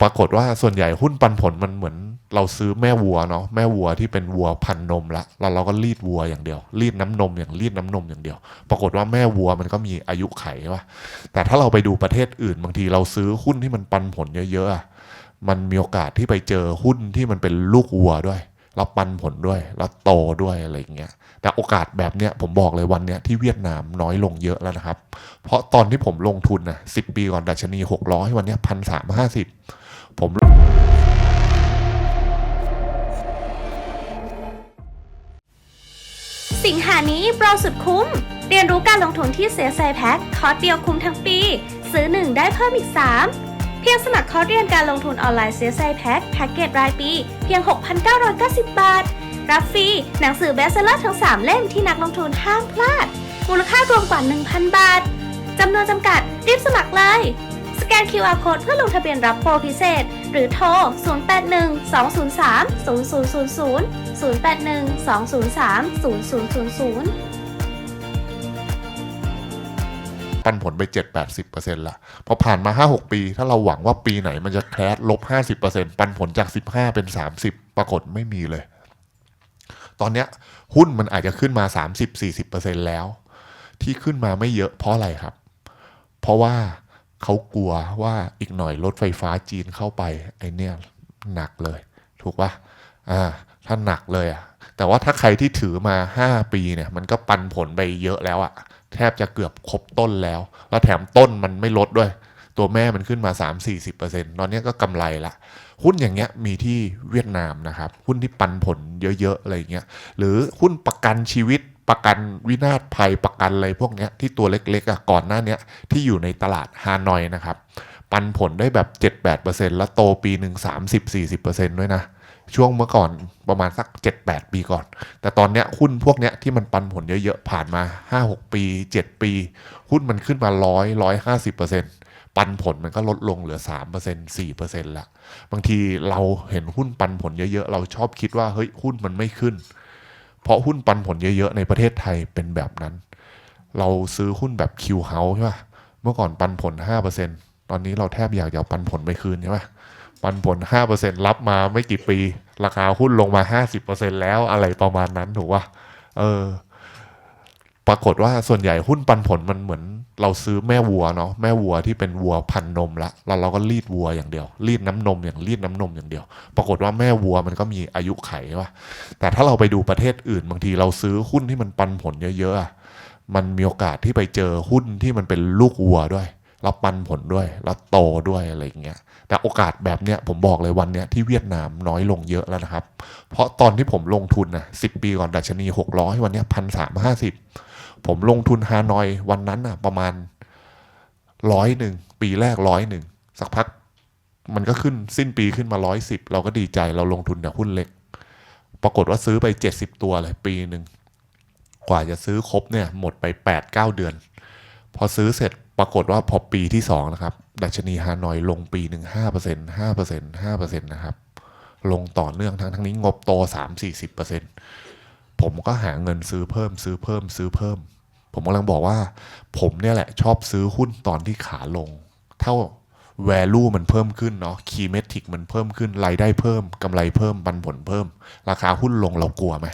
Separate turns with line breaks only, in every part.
ปรากฏว่าส่วนใหญ่หุ้นปันผลมันเหมือนเราซื้อแม่วัวเนาะแม่วัวที่เป็นวัวพันนมละแล้วเราก็รีดวัวอย่างเดียว รีดน้ำนมอย่างรีดน้ำนมอย่างเดียว ปรากฏว่าแม่วัวมันก็มีอายุไขว่าแต่ถ้าเราไปดูประเทศอื่น บางทีเราซื้อหุ้นที่มันปันผลเยอะๆมันมีโอกาสที่ไปเจอหุ้นที่มันเป็นลูกวัวด้วยแล้วปันผลด้วยแล้วโตด้วยอะไรอย่างเงี้ยแต่โอกาสแบบเนี้ยผมบอกเลยวันเนี้ยที่เวียดนามน้อยลงเยอะแล้วนะครับ เพราะตอนที่ผมลงทุนนะสิปีก่อนดัชนี 600 วันเนี้ยพันสามห้าสิบ ผม
สิงหานี้โปรสุดคุ้ม เรียนรู้การลงทุนที่เสียไซแพ็คคอร์สเดียวคุ้มทั้งปี ซื้อ 1 ได้เพิ่มอีก 3 เพียงสมัครคอร์สเรียนการลงทุนออนไลน์เสียไซแพ็คแพ็กเกจรายปี เพียง 6,990 บาท รับฟรีหนังสือเบสเซอร์ทั้ง 3 เล่มที่นักลงทุนห้ามพลาด มูลค่ารวมกว่า 1,000 บาทจำนวนจำกัดรีบสมัครเลย สแกน QR Code เพื่อลงทะเบียนรับโปรพิเศษ หรือโทร 081 203 0000 081 203 0000
ปันผลไป 7-80%ละพอผ่านมา 5-6 ปี ถ้าเราหวังว่าปีไหนมันจะแคสลบ 50%ปันผลจาก 15 เป็น 30 ปรากฏไม่มีเลย ตอนเนี้ยหุ้นมันอาจจะขึ้นมา 30-40%แล้ว ที่ขึ้นมาไม่เยอะเพราะอะไรครับ เพราะว่า เขากลัวว่าอีกหน่อยรถไฟฟ้าจีนเข้าไปไอเนี่ยหนักเลย ถูกปะอ่าถ้าหนักเลยอะแต่ว่าถ้าใครที่ถือมา 5 ปีเนี่ย มันก็ปันผลไปเยอะแล้วอะ แทบจะเกือบครบต้นแล้ว แล้วแถมต้นมันไม่ลดด้วย ตัวแม่มันขึ้นมา 3-40%ตอนเนี้ก็กำไรละ หุ้นอย่างเงี้ยมีที่เวียดนามนะครับ หุ้นที่ปันผลเยอะๆอะไรเงี้ย หรือหุ้นประกันชีวิต ประกันวินาศภัยประกันอะไรพวกนี้ที่ตัวเล็กๆอะก่อนหน้านี้ที่อยู่ในตลาดฮานอยนะครับ ปันผลได้แบบ 7-8%แล้วโตปีหนึ่ง30-40%ด้วยนะช่วงเมื่อก่อนประมาณสัก 7-8 ปีก่อน แต่ตอนเนี้ยหุ้นพวกเนี้ยที่มันปันผลเยอะๆ ผ่านมา 5-6 ปี 7 ปี หุ้นมันขึ้นมา100 150%ปันผลมันก็ลดลงเหลือ 3% 4%ละบางทีเราเห็นหุ้นปันผลเยอะๆ เราชอบคิดว่าเฮ้ยหุ้นมันไม่ขึ้น เพราะหุ้นปันผลเยอะๆ ในประเทศไทยเป็นแบบนั้น เราซื้อหุ้นแบบคิวเฮาใช่ป่ะเมื่อก่อนปันผล 5%ตอนนี้เราแทบอยากจะปันผลไปคืนใช่ป่ะปันผล 5%รับมาไม่กี่ปี ราคาหุ้นลงมา 50%แล้วอะไรประมาณนั้นถูกป่ะเออปรากฏว่าส่วนใหญ่หุ้นปันผลมันเหมือน เราซื้อแม่วัวเนาะแม่วัวที่เป็นวัวพันนมละแล้วเราก็รีดวัวอย่างเดียว รีดน้ำนมอย่างรีดน้ำนมอย่างเดียว ปรากฏว่าแม่วัวมันก็มีอายุไขว่าแต่ถ้าเราไปดูประเทศอื่น บางทีเราซื้อหุ้นที่มันปันผลเยอะๆมันมีโอกาสที่ไปเจอหุ้นที่มันเป็นลูกวัวด้วยแล้วปันผลด้วยแล้วโตด้วยอะไรอย่างเงี้ยแต่โอกาสแบบเนี้ยผมบอกเลยวันเนี้ยที่เวียดนามน้อยลงเยอะแล้วนะครับ เพราะตอนที่ผมลงทุนนะสิปีก่อนดัชนี 600 วันเนี้ยพันสามห้าสิบ ผมลงทุนฮานอยวันนั้นอะประมาณร้อยหนึ่งปีแรกร้อยหนึ่งสักพักมันก็ขึ้นสิ้นปีขึ้นมาร้อยสิบเราก็ดีใจเราลงทุนแต่หุ้นเล็ก ปรากฏว่าซื้อไปเจ็ดสิบตัวเลยปีหนึ่งกว่าจะซื้อครบเนี่ยหมดไปแปดเก้าเดือน พอซื้อเสร็จปรากฏว่าพอปีที่สองนะครับ ดัชนีฮานอยลงปีหนึ่งห้าเปอร์เซ็นห้าเปอร์เซ็นห้าเปอร์เซ็นนะครับ ลงต่อเนื่องทั้งทั้งนี้งบโตสามสี่สิบเปอร์เซ็นต ผมก็หาเงินซื้อเพิ่มซื้อเพิ่มซื้อเพิ่ม ผมกำลังบอกว่า ผมเนี่ยแหละชอบซื้อหุ้นตอนที่ขาลง เท่า value มันเพิ่มขึ้นเนาะ key metric มันเพิ่มขึ้นรายได้เพิ่มกำไรเพิ่มปันผลเพิ่ม ราคาหุ้นลงเรากลัวไหม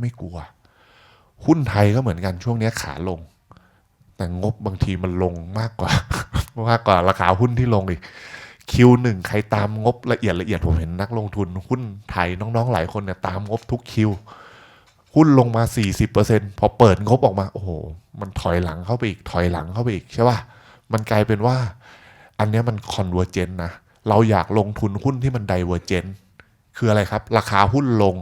ไม่กลัว หุ้นไทยก็เหมือนกันช่วงนี้ขาลง แต่งบบางทีมันลงมากกว่ามากกว่าราคาหุ้นที่ลงอีกคิวหนึ่งใครตามงบละเอียดละเอียดผมเห็นนักลงทุนหุ้นไทยน้องๆหลายคนเนี่ยตามงบทุกคิว หุ้นลงมา 40%พอเปิดงบออกมา โอ้โห มันถอยหลังเข้าไปอีก ถอยหลังเข้าไปอีกใช่ป่ะ มันกลายเป็นว่า อันนี้มันคอนเวอร์เจนนะ เราอยากลงทุนหุ้นที่มันไดเวอร์เจนคืออะไรครับ ราคาหุ้นลง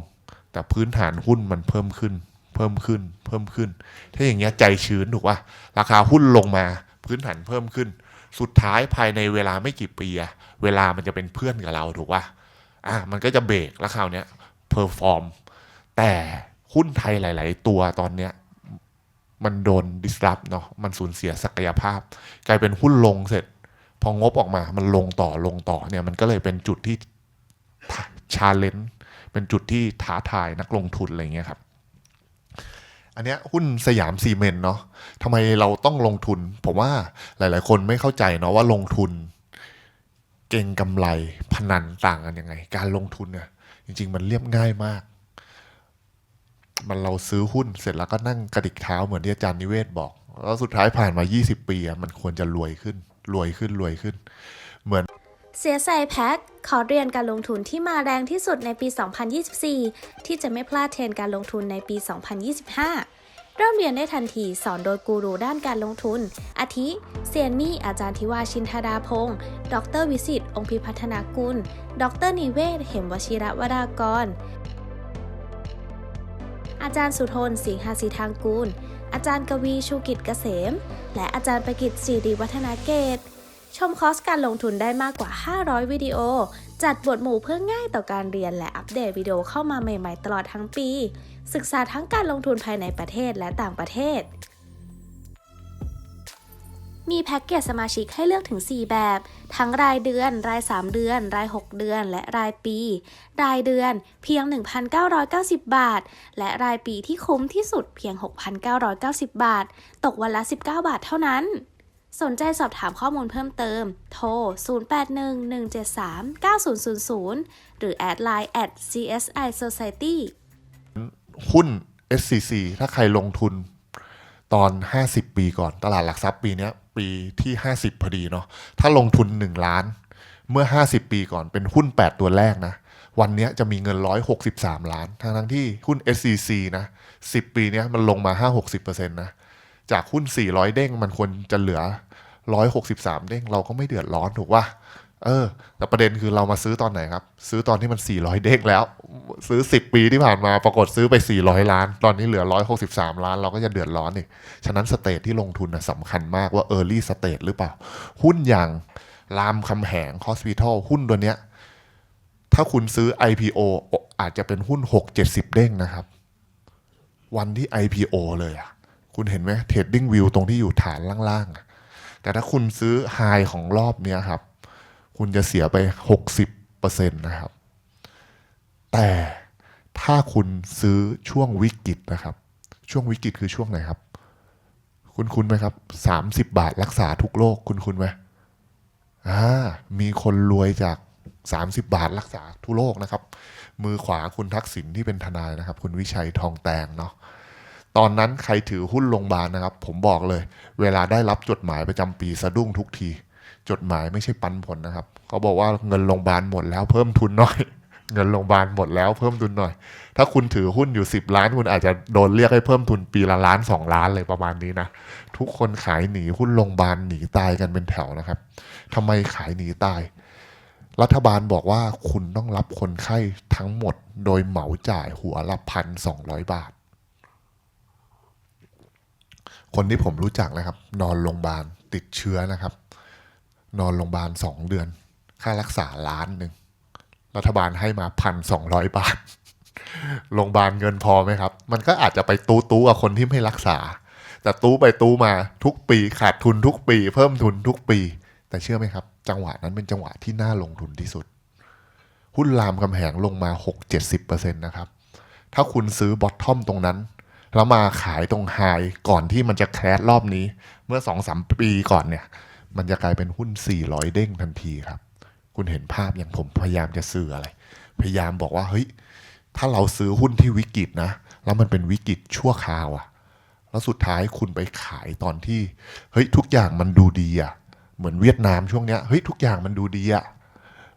แต่พื้นฐานหุ้นมันเพิ่มขึ้น เพิ่มขึ้น เพิ่มขึ้น ถ้าอย่างเงี้ยใจชื้นถูกป่ะ ราคาหุ้นลงมา พื้นฐานเพิ่มขึ้น สุดท้ายภายในเวลาไม่กี่ปีอะเวลามันจะเป็นเพื่อนกับเราถูกป่ะ อะ มันก็จะเบรกแล้วคราวเนี้ยเพอร์ฟอร์ม แต่ หุ้นไทยหลาย ๆ ตัวตอนเนี้ยมันโดนดิสรับเนาะมันสูญเสียศักยภาพ กลายเป็นหุ้นลงเสร็จ พองบออกมา มันลงต่อลงต่อเนี่ยมันก็เลยเป็นจุดที่ชาเลนจ์เป็นจุดที่ท้าทายนักลงทุนอะไรเงี้ยครับ อันเนี้ยหุ้นสยามซีเมนต์เนาะทำไมเราต้องลงทุน ผมว่าหลาย ๆ คนไม่เข้าใจเนาะว่าลงทุน เก่งกำไรพนันต่างกันยังไง การลงทุนเนี่ยจริง ๆ มันเรียบง่ายมาก มันเราซื้อหุ้นเสร็จแล้วก็นั่งกระดิกเท้าเหมือนที่อาจารย์นิเวศบอก แล้วสุดท้ายผ่านมา 20 ปีมันควรจะรวยขึ้น รวยขึ้นรวยขึ้น เหมือน
เสียใจแพ็คขอเรียนการลงทุนที่มาแรงที่สุดในปี 2024 ที่จะไม่พลาดเทรนการลงทุนในปี 2025 เริ่มเรียนได้ทันทีสอนโดยกูรูด้านการลงทุน อาทิเซียนมี่อาจารย์ทิวาชินธาดาพงศ์ดรวิสิตองค์พิพัฒนากุล ดรนิเวศ เหมวชิระวรากร อาจารย์สุทนสิงหาสีทางกูล อาจารย์กวีชูกิจเกษม และอาจารย์ประกิตสิริวัฒนาเกต ชมคอร์สการลงทุนได้มากกว่า 500 วิดีโอ จัดบทหมู่เพื่อง่ายต่อการเรียนและอัปเดตวิดีโอเข้ามาใหม่ ๆ ตลอดทั้งปี ศึกษาทั้งการลงทุนภายในประเทศและต่างประเทศ มีแพ็กเกจสมาชิกให้เลือกถึง 4 แบบ ทั้งรายเดือน ราย 3 เดือน ราย 6 เดือน และรายปี รายเดือนเพียง 1,990 บาท และรายปีที่คุ้มที่สุดเพียง 6,990 บาท ตกวันละ 19 บาทเท่านั้น สนใจสอบถามข้อมูลเพิ่มเติม โทร 0811739000 หรือแอดไลน์ at CSI Society
หุ้น SCC ถ้าใครลงทุน ตอน 50 ปีก่อนตลาดหลักทรัพย์ปีนี้ปีที่ 50 พอดีเนาะถ้าลงทุน 1 ล้าน เมื่อ 50 ปีก่อนเป็นหุ้น 8 ตัวแรกนะ วันนี้จะมีเงิน 163 ล้าน ทั้งทั้งที่หุ้น SCC นะ 10 ปีนี้มันลงมา 5-60%นะจากหุ้น 400 เด้งมันควรจะเหลือ 163 เด้งเราก็ไม่เดือดร้อนถูกป่ะ เออ แต่ประเด็นคือเรามาซื้อตอนไหนครับ ซื้อตอนที่มัน 400 เด้งแล้ว ซื้อ 10 ปีที่ผ่านมาปรากฏซื้อไป 400 ล้าน ตอนนี้เหลือ 163 ล้าน เราก็จะเดือดร้อนอีก ฉะนั้นสเตทที่ลงทุนนะสำคัญมากว่า Early Stage หรือเปล่า หุ้นอย่างรามคำแหง Hospital หุ้นตัวเนี้ย ถ้าคุณซื้อ IPO อาจจะเป็นหุ้น 6-70 เด้งนะครับ วันที่ IPO เลยอะคุณเห็นไหม Trading View ตรงที่อยู่ฐานล่างๆแต่ถ้าคุณซื้อ High ของรอบเนี้ยครับ คุณจะเสียไป 60%นะครับ แต่ถ้าคุณซื้อช่วงวิกฤตนะครับ ช่วงวิกฤตคือช่วงไหนครับ คุณคุณไหมครับ 30 บาทรักษาทุกโรคคุณคุณไหมอ่ามีคนรวยจาก 30 บาทรักษาทุกโรคนะครับ มือขวาคุณทักษิณที่เป็นทนายนะครับ คุณวิชัยทองแตงเนาะตอนนั้นใครถือหุ้นโรงพยาบาลนะครับ ผมบอกเลย เวลาได้รับจดหมายประจำปีสะดุ้งทุกที จดหมายไม่ใช่ปันผลนะครับเขาบอกว่าเงินโรงพยาบาลหมดแล้วเพิ่มทุนหน่อย เงินโรงพยาบาลหมดแล้วเพิ่มทุนหน่อย ถ้าคุณถือหุ้นอยู่ 10 ล้าน คุณอาจจะโดนเรียกให้เพิ่มทุนปีละล้านสองล้านเลยประมาณนี้นะทุกคนขายหนีหุ้นโรงพยาบาลหนีตายกันเป็นแถวนะครับทำไมขายหนีตาย รัฐบาลบอกว่าคุณต้องรับคนไข้ทั้งหมด โดยเหมาจ่ายหัวละพันสองร้อยบาท คนที่ผมรู้จักนะครับ นอนโรงพยาบาลติดเชื้อนะครับ นอนโรงพยาบาลสองเดือน ค่ารักษาล้านหนึ่ง รัฐบาลให้มาพันสองร้อยบาท โรงพยาบาลเงินพอไหมครับ มันก็อาจจะไปตู้ตู้กับคนที่ไม่รักษา แต่ตู้ไปตู้มาทุกปีขาดทุนทุกปี เพิ่มทุนทุกปี แต่เชื่อไหมครับ จังหวะนั้นเป็นจังหวะที่น่าลงทุนที่สุด หุ้นรามคำแหงลงมา 6-70%นะครับ ถ้าคุณซื้อบอททอมตรงนั้นแล้วมาขายตรงไฮก่อนที่มันจะแครดรอบนี้ เมื่อ2-3ปีก่อนเนี่ย มันจะกลายเป็นหุ้น 400 เด้งทันทีครับ คุณเห็นภาพอย่างผมพยายามจะสื่ออะไร พยายามบอกว่าเฮ้ยถ้าเราซื้อหุ้นที่วิกฤตนะ แล้วมันเป็นวิกฤตชั่วคราวอะแล้วสุดท้ายคุณไปขายตอนที่เฮ้ยทุกอย่างมันดูดีอะเหมือนเวียดนามช่วงเนี้ยเฮ้ยทุกอย่างมันดูดีอะ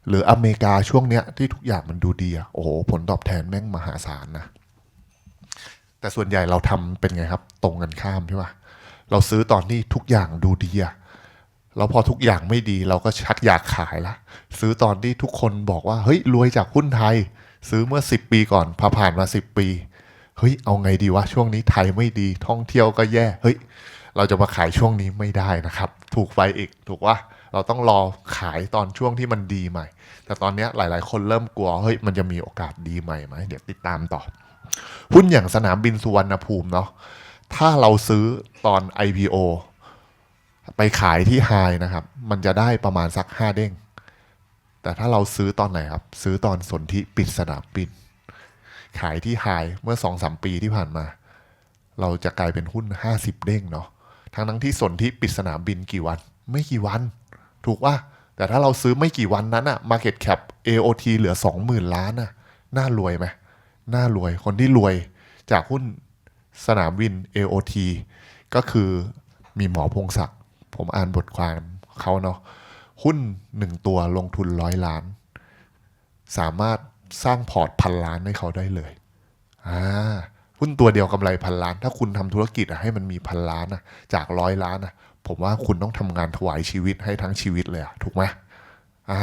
หรืออเมริกาช่วงเนี้ยที่ทุกอย่างมันดูดีอะโอ้โหผลตอบแทนแม่งมหาศาลนะแต่ส่วนใหญ่เราทำเป็นไงครับ ตรงกันข้ามใช่ปะเราซื้อตอนที่ทุกอย่างดูดีอะ แล้วพอทุกอย่างไม่ดีเราก็ชักอยากขายละ ซื้อตอนที่ทุกคนบอกว่า เฮ้ย รวยจากหุ้นไทย ซื้อเมื่อ 10 ปีก่อนพอผ่านมา 10 ปี เฮ้ย เอาไงดีวะ ช่วงนี้ไทยไม่ดีท่องเที่ยวก็แย่เฮ้ย เราจะมาขายช่วงนี้ไม่ได้นะครับ ถูกไปอีกถูกว่าเราต้องรอขายตอนช่วงที่มันดีใหม่ แต่ตอนนี้หลายๆ คนเริ่มกลัวเฮ้ยมันจะมีโอกาสดีใหม่ไหมเดี๋ยวติดตามต่อ หุ้นอย่างสนามบินสุวรรณภูมิเนาะถ้าเราซื้อตอน IPO ไปขายที่ไฮนะครับ มันจะได้ประมาณสักห้าเด้ง แต่ถ้าเราซื้อตอนไหนครับ ซื้อตอนสนธิปิดสนามบิน ขายที่ไฮเมื่อสองสามปีที่ผ่านมา เราจะกลายเป็นหุ้นห้าสิบเด้งเนาะทั้งทั้งที่สนธิปิดสนามบินกี่วัน ไม่กี่วัน ถูกว่าแต่ถ้าเราซื้อไม่กี่วันนั้นอะ Market Cap AOT เหลือ 20,000 ล้านอะน่ารวยไหมน่ารวยคนที่รวยจากหุ้นสนามบิน AOT ก็คือมีหมอพงศักดิ์ ผมอ่านบทความเขาเนาะหุ้นหนึ่งตัวลงทุนร้อยล้าน สามารถสร้างพอร์ตพันล้านให้เขาได้เลยอ่าหุ้นตัวเดียวกำไรพันล้าน ถ้าคุณทำธุรกิจอะให้มันมีพันล้านอะจากร้อยล้านอะผมว่าคุณต้องทำงานถวายชีวิตให้ทั้งชีวิตเลยอะถูกไหมอ่า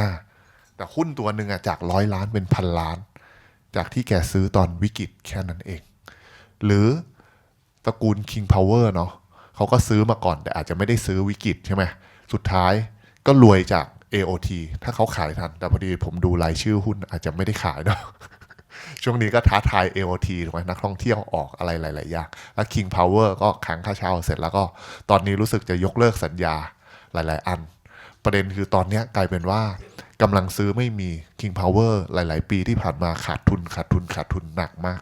แต่หุ้นตัวหนึ่งอะจากร้อยล้านเป็นพันล้าน จากที่แกซื้อตอนวิกฤตแค่นั้นเอง หรือตระกูล King Power เนาะ เขาก็ซื้อมาก่อน แต่อาจจะไม่ได้ซื้อวิกฤตใช่ไหมสุดท้ายก็รวยจาก AOT ถ้าเขาขายทัน แต่พอดีผมดูรายชื่อหุ้นอาจจะไม่ได้ขายเนาะช่วงนี้ก็ท้าทาย AOT ถูกไหมนักท่องเที่ยวออกอะไรหลาย ๆ อย่าง แล้ว King Power ก็ค้างค่าเช่าเสร็จแล้วก็ตอนนี้รู้สึกจะยกเลิกสัญญาหลาย ๆ อัน ประเด็นคือตอนนี้กลายเป็นว่ากำลังซื้อไม่มี King Power หลาย ๆ ปีที่ผ่านมาขาดทุนขาดทุนขาดทุนหนักมาก